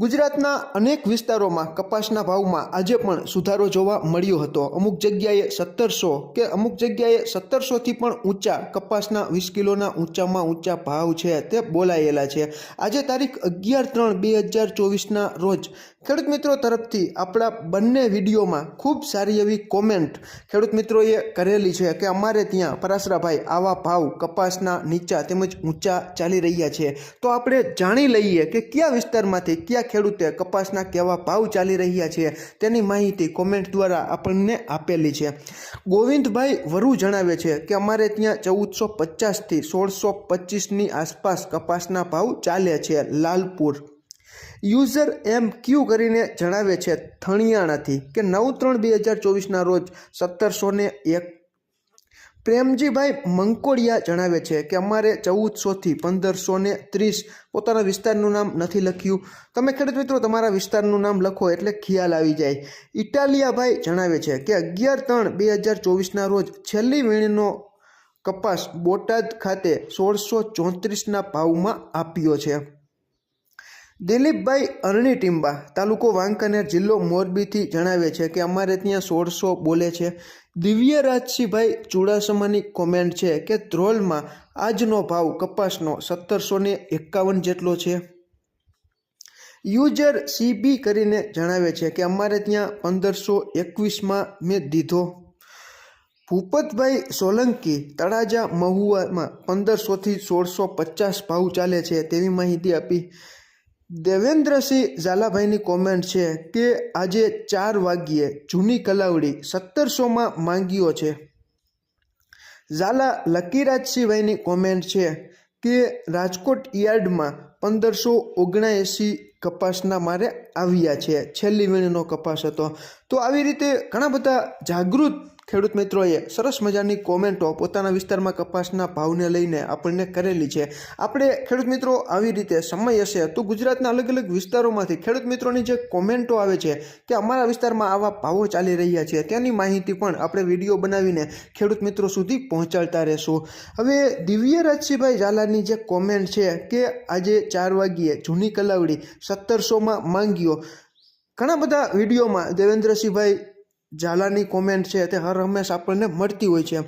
ગુજરાતના અનેક વિસ્તારોમાં કપાસના ભાવમાં આજે પણ સુધારો જોવા મળ્યો હતો. અમુક જગ્યાએ સત્તરસો કે અમુક જગ્યાએ સત્તરસોથી પણ ઊંચા કપાસના વીસ કિલોના ઊંચામાં ઊંચા ભાવ છે તે બોલાયેલા છે. આજે તારીખ અગિયાર ત્રણ બે હજાર ચોવીસના રોજ ખેડૂત મિત્રો તરફથી આપણા બંને વિડીયોમાં ખૂબ સારી એવી કોમેન્ટ ખેડૂત મિત્રોએ કરેલી છે કે અમારે ત્યાં પરાસરાભાઈ આવા ભાવ કપાસના નીચા તેમજ ઊંચા ચાલી રહ્યા છે. તો આપણે જાણી લઈએ કે કયા વિસ્તારમાંથી કયા ખેડૂતે કપાસના કેવા ભાવ ચાલી રહ્યા છે તેની માહિતી કોમેન્ટ દ્વારા આપણને આપેલી છે. ગોવિંદભાઈ વરુ જણાવે છે કે અમારે ત્યાં ચૌદસો પચાસથી સોળસો પચીસની આસપાસ કપાસના ભાવ ચાલે છે લાલપુર. યુઝર એમ ક્યુ કરીને જણાવે છે થણિયાણાથી કે નવ ત્રણ બે હજાર ચોવીસના રોજ સત્તરસો ને એક પ્રેમજીભાઈ મંકોડિયા જણાવે છે કે અમારે ચૌદસોથી પંદરસો ને ત્રીસ પોતાના વિસ્તારનું નામ નથી લખ્યું. તમે ખેડૂત મિત્રો, તમારા વિસ્તારનું નામ લખો એટલે ખ્યાલ આવી જાય. ઇટાલિયાભાઈ જણાવે છે કે અગિયાર ત્રણ બે હજાર ચોવીસના રોજ છેલ્લી વીણીનો કપાસ બોટાદ ખાતે સોળસો ચોત્રીસના ભાવમાં આપ્યો છે. દિલીપભાઈ અરણી ટીંબા, તાલુકો વાંકાનેર, જિલ્લો મોરબીથી જણાવે છે કે અમારે ત્યાં સોળસો બોલે છે. દિવ્ય રાજસિંહભાઈ ચુડાસમાની કોમેન્ટ છે કે ધ્રોલમાં આજનો ભાવ કપાસનો સત્તરસો ને એકાવન જેટલો છે. યુઝર સીબી કરીને જણાવે છે કે અમારે ત્યાં પંદરસો એકવીસમાં મેં દીધો. ભૂપતભાઈ સોલંકી, તળાજા મહુવામાં પંદરસોથી સોળસો પચાસ ભાવ ચાલે છે તેવી માહિતી આપી. દેવેન્દ્રસિંહ ઝાલાભાઈની કોમેન્ટ છે કે આજે ચાર વાગ્યે જૂની કલાવડી સત્તરસોમાં માંગ્યો છે. ઝાલા લકીરાજસિંહભાઈની કોમેન્ટ છે કે રાજકોટ યાર્ડમાં પંદરસો ઓગણએંસી કપાસના મારે આવ્યા છે. છેલ્લી વીણીનો કપાસ હતો. તો આવી રીતે ઘણા બધા જાગૃત ખેડૂત મિત્રોએ સરસ મજાની કોમેન્ટો પોતાના વિસ્તારમાં કપાસના ભાવને લઈને આપણને કરેલી છે. આપણે ખેડૂત મિત્રો આવી રીતે સમય હશે તો ગુજરાતના અલગ અલગ વિસ્તારોમાંથી ખેડૂત મિત્રોની જે કોમેન્ટો આવે છે કે અમારા વિસ્તારમાં આવા ભાવો ચાલી રહ્યા છે તેની માહિતી પણ આપણે વીડિયો બનાવીને ખેડૂત મિત્રો સુધી પહોંચાડતા રહેશું. હવે દિવ્ય રાજસિંહભાઈ ઝાલાની જે કોમેન્ટ છે કે આજે ચાર વાગ્યે જૂની કલાવડી સત્તરસોમાં માંગ્યો. ઘણા બધા વિડીયોમાં દેવેન્દ્રસિંહભાઈ ઝાલાની કોમેન્ટ છે તે હર હંમેશ આપણને મળતી હોય છે.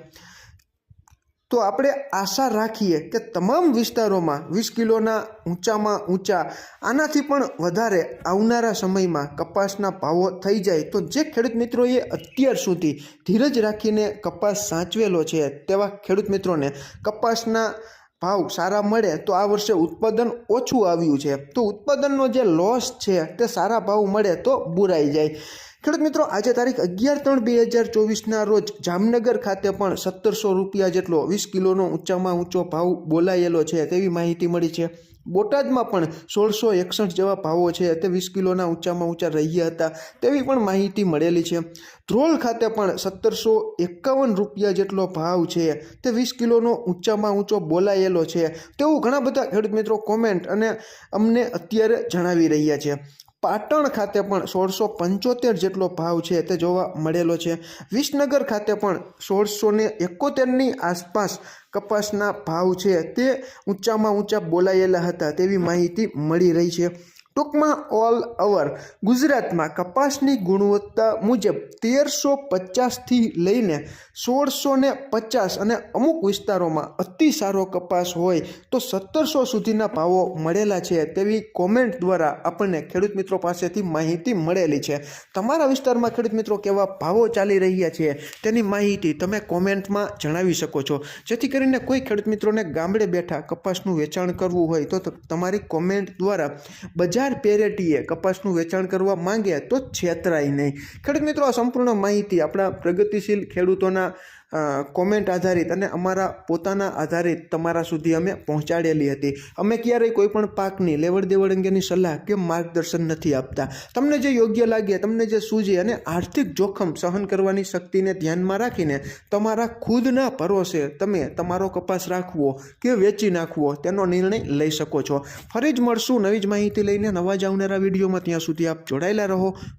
તો આપણે આશા રાખીએ કે તમામ વિસ્તારોમાં વીસ કિલોના ઊંચામાં ઊંચા, આનાથી પણ વધારે આવનારા સમયમાં કપાસના ભાવો થઈ જાય તો જે ખેડૂત મિત્રોએ અત્યાર સુધી ધીરજ રાખીને કપાસ સાચવેલો છે તેવા ખેડૂત મિત્રોને કપાસના ભાવ સારા મળે તો આ વર્ષે ઉત્પાદન ઓછું આવ્યું છે. તો ઉત્પાદનનો જે લોસ છે તે સારા ભાવ મળે તો બુરાઈ જાય. ખેડૂત મિત્રો, આજે તારીખ અગિયાર ત્રણ બે હજાર ચોવીસના રોજ જામનગર ખાતે પણ સત્તરસો રૂપિયા જેટલો વીસ કિલોનો ઊંચામાં ઊંચો ભાવ બોલાયેલો છે તેવી માહિતી મળી છે. બોટાદમાં પણ સોળસો એકસઠ જેવા ભાવો છે તે વીસ કિલોના ઊંચામાં ઊંચા રહ્યા હતા તેવી પણ માહિતી મળેલી છે. ધ્રોલ ખાતે પણ સત્તરસો એકાવન રૂપિયા જેટલો ભાવ છે તે વીસ કિલોનો ઊંચામાં ઊંચો બોલાયેલો છે. તેવું ઘણા બધા ખેડૂત મિત્રો કોમેન્ટ અને અમને અત્યારે જણાવી રહ્યા છે. પાટણ ખાતે પણ સોળસો પંચોતેર જેટલો ભાવ છે તે જોવા મળેલો છે. વિસનગર ખાતે પણ સોળસો ને એકોતેરની આસપાસ કપાસના ભાવ છે તે ઊંચામાં ઊંચા બોલાયેલા હતા તેવી માહિતી મળી રહી છે. ટૂંકમાં ઓલ ઓવર ગુજરાતમાં કપાસની ગુણવત્તા મુજબ તેરસો પચાસથી લઈને સોળસો ને પચાસ અને અમુક વિસ્તારોમાં અતિ સારો કપાસ હોય તો સત્તરસો સુધીના ભાવો મળેલા છે તેવી કોમેન્ટ દ્વારા આપણને ખેડૂત મિત્રો પાસેથી માહિતી મળેલી છે. તમારા વિસ્તારમાં ખેડૂત મિત્રો કેવા ભાવો ચાલી રહ્યા છે તેની માહિતી તમે કોમેન્ટમાં જણાવી શકો છો. જેથી કરીને કોઈ ખેડૂત મિત્રોને ગામડે બેઠા કપાસનું વેચાણ કરવું હોય તો તમારી કોમેન્ટ દ્વારા બજાર પેરેટીએ કપાસનું વેચાણ કરવા માંગે તો છેતરાય નહીં. ખેડૂત મિત્રો, આ સંપૂર્ણ માહિતી આપણા પ્રગતિશીલ ખેડૂતોના કોમેન્ટ આધારિત અને અમારા પોતાના આધારિત તમારા સુધી અમે પહોંચાડેલી હતી. અમે ક્યારેય કોઈ પણ પાકની લેવડ દેવડ અંગેની સલાહ કે માર્ગદર્શન નથી આપતા. તમને જે યોગ્ય લાગે, તમને જે સૂઝે અને આર્થિક જોખમ સહન કરવાની શક્તિને ધ્યાનમાં રાખીને તમારા ખુદના ભરોસે તમે તમારો કપાસ રાખવો કે વેચી નાખવો, તેનો નિર્ણય લઈ શકો છો. ફરી જ મળશું નવી જ માહિતી લઈને નવા જ આવનારા વિડીયોમાં. ત્યાં સુધી આપ જોડાયેલા રહો.